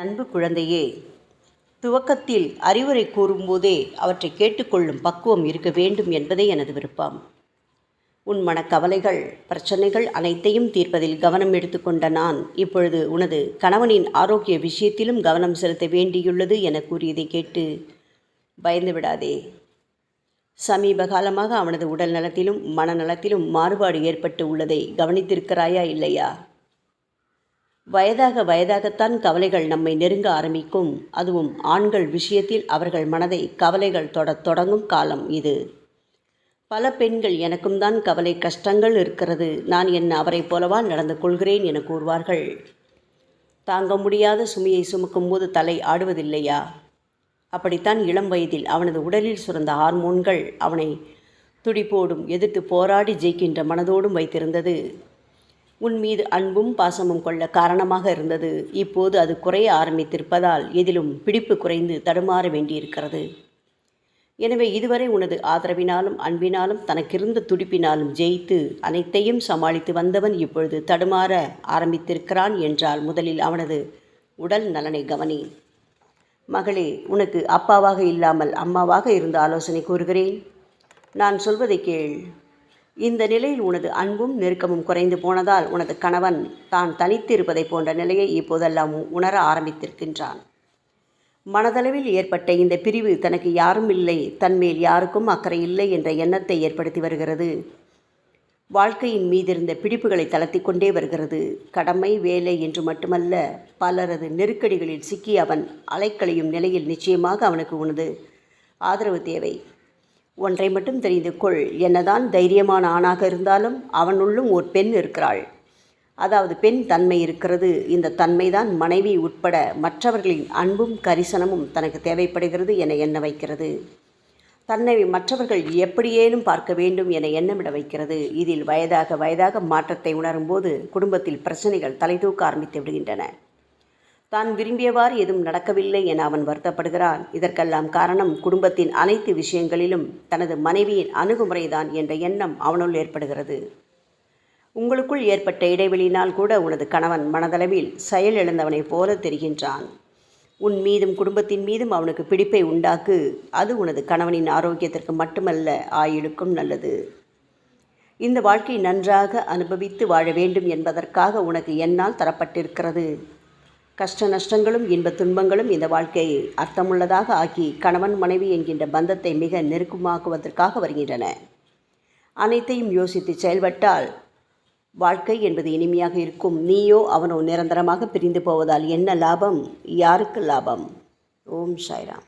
அன்பு குழந்தையே துவக்கத்தில் அறிவுரை கூறும்போதே அவற்றை கேட்டுக்கொள்ளும் பக்குவம் இருக்க வேண்டும் என்பதே எனது விருப்பம். உன் மனக்கவலைகள் பிரச்சனைகள் அனைத்தையும் தீர்ப்பதில் கவனம் எடுத்துக்கொண்ட நான் இப்பொழுது உனது கணவனின் ஆரோக்கிய விஷயத்திலும் கவனம் செலுத்த வேண்டியுள்ளது என கூறியதை கேட்டு பயந்து விடாதே. சமீப காலமாக அவனது உடல் நலத்திலும் மனநலத்திலும் மாறுபாடு ஏற்பட்டு உள்ளதை கவனித்திருக்கிறாயா இல்லையா? வயதாக வயதாகத்தான் கவலைகள் நம்மை நெருங்க ஆரம்பிக்கும். அதுவும் ஆண்கள் விஷயத்தில் அவர்கள் மனதை கவலைகள் தொடத் தொடங்கும் காலம் இது. பல பெண்கள் எனக்கும் தான் கவலை கஷ்டங்கள் இருக்கிறது. நான் என்ன அவரைப் போலவா நடந்து கொள்கிறேன் என கூறுவார்கள். தாங்க முடியாத சுமையை சுமக்கும் போது தலை ஆடுவதில்லையா? அப்படித்தான் இளம் வயதில் அவனது உடலில் சுரந்த ஹார்மோன்கள் அவனை துடிப்போடும் எதிர்த்து போராடி ஜெயிக்கின்ற மனதோடும் வைத்திருந்தது. உன் மீது அன்பும் பாசமும் கொள்ள காரணமாக இருந்தது. இப்போது அது குறைய ஆரம்பித்திருப்பதால் எதிலும் பிடிப்பு குறைந்து தடுமாற வேண்டியிருக்கிறது. எனவே இதுவரை உனது ஆதரவினாலும் அன்பினாலும் தனக்கிருந்த துடிப்பினாலும் ஜெயித்து அனைத்தையும் சமாளித்து வந்தவன் இப்பொழுது தடுமாற ஆரம்பித்திருக்கிறான் என்றால் முதலில் அவனது உடல் நலனை கவனி. மகளே உனக்கு அப்பாவாக இல்லாமல் அம்மாவாக இருந்த ஆலோசனை கூறுகிறேன். நான் சொல்வதை கேள். இந்த நிலையில் உனது அன்பும் நெருக்கமும் குறைந்து போனதால் உனது கணவன் தான் தனித்திருப்பதை போன்ற நிலையை இப்போதெல்லாம் உணர ஆரம்பித்திருக்கின்றான். மனதளவில் ஏற்பட்ட இந்த பிரிவு தனக்கு யாரும் இல்லை தன்மேல் யாருக்கும் அக்கறை இல்லை என்ற எண்ணத்தை ஏற்படுத்தி வருகிறது. வாழ்க்கையின் மீதிருந்த பிடிப்புகளை தளர்த்தி கொண்டே வருகிறது. கடமை வேலை என்று மட்டுமல்ல பலரது நெருக்கடிகளில் சிக்கி அவன் அலைக்கழியும் நிலையில் நிச்சயமாக அவனுக்கு உனது ஆதரவு தேவை. ஒன்றை மட்டும் தெரிந்து கொள். என்னதான் தைரியமான ஆணாக இருந்தாலும் அவனுள்ளும் ஒரு பெண் இருக்கிறாள். அதாவது பெண் தன்மை இருக்கிறது. இந்த தன்மைதான் மனைவி உட்பட மற்றவர்களின் அன்பும் கரிசனமும் தனக்கு தேவைப்படுகிறது என எண்ண வைக்கிறது. தன்னை மற்றவர்கள் எப்படியேனும் பார்க்க வேண்டும் என எண்ணமிட வைக்கிறது. இதில் வயதாக வயதாக மாற்றத்தை உணரும்போது குடும்பத்தில் பிரச்சனைகள் தலைதூக்க ஆரம்பித்து விடுகின்றன. தான் விரும்பியவாறு எதுவும் நடக்கவில்லை என அவன் வருத்தப்படுகிறான். இதற்கெல்லாம் காரணம் குடும்பத்தின் அனைத்து விஷயங்களிலும் தனது மனைவியின் அணுகுமுறைதான் என்ற எண்ணம் அவனுள் ஏற்படுகிறது. உங்களுக்குள் ஏற்பட்ட இடைவெளியினால் கூட உனது கணவன் மனதளவில் செயல் இழந்தவனைப் போல தெரிகின்றான். உன் மீதும் குடும்பத்தின் மீதும் அவனுக்கு பிடிப்பை உண்டாக்கு அது உனது கணவனின் ஆரோக்கியத்திற்கு மட்டுமல்ல ஆயுளுக்கும் நல்லது. இந்த வாழ்க்கை நன்றாக அனுபவித்து வாழ வேண்டும் என்பதற்காக உனக்கு என்னால் தரப்பட்டிருக்கிறது. கஷ்ட நஷ்டங்களும் இன்ப துன்பங்களும் இந்த வாழ்க்கையை அர்த்தமுள்ளதாக ஆக்கி கணவன் மனைவி என்கின்ற பந்தத்தை மிக நெருக்கமாக்குவதற்காக வருகின்றன. அனைத்தையும் யோசித்து செயல்பட்டால் வாழ்க்கை என்பது இனிமையாக இருக்கும். நீயோ அவனோ நிரந்தரமாக பிரிந்து போவதால் என்ன லாபம்? யாருக்கு லாபம்? ஓம் சாய்ராம்.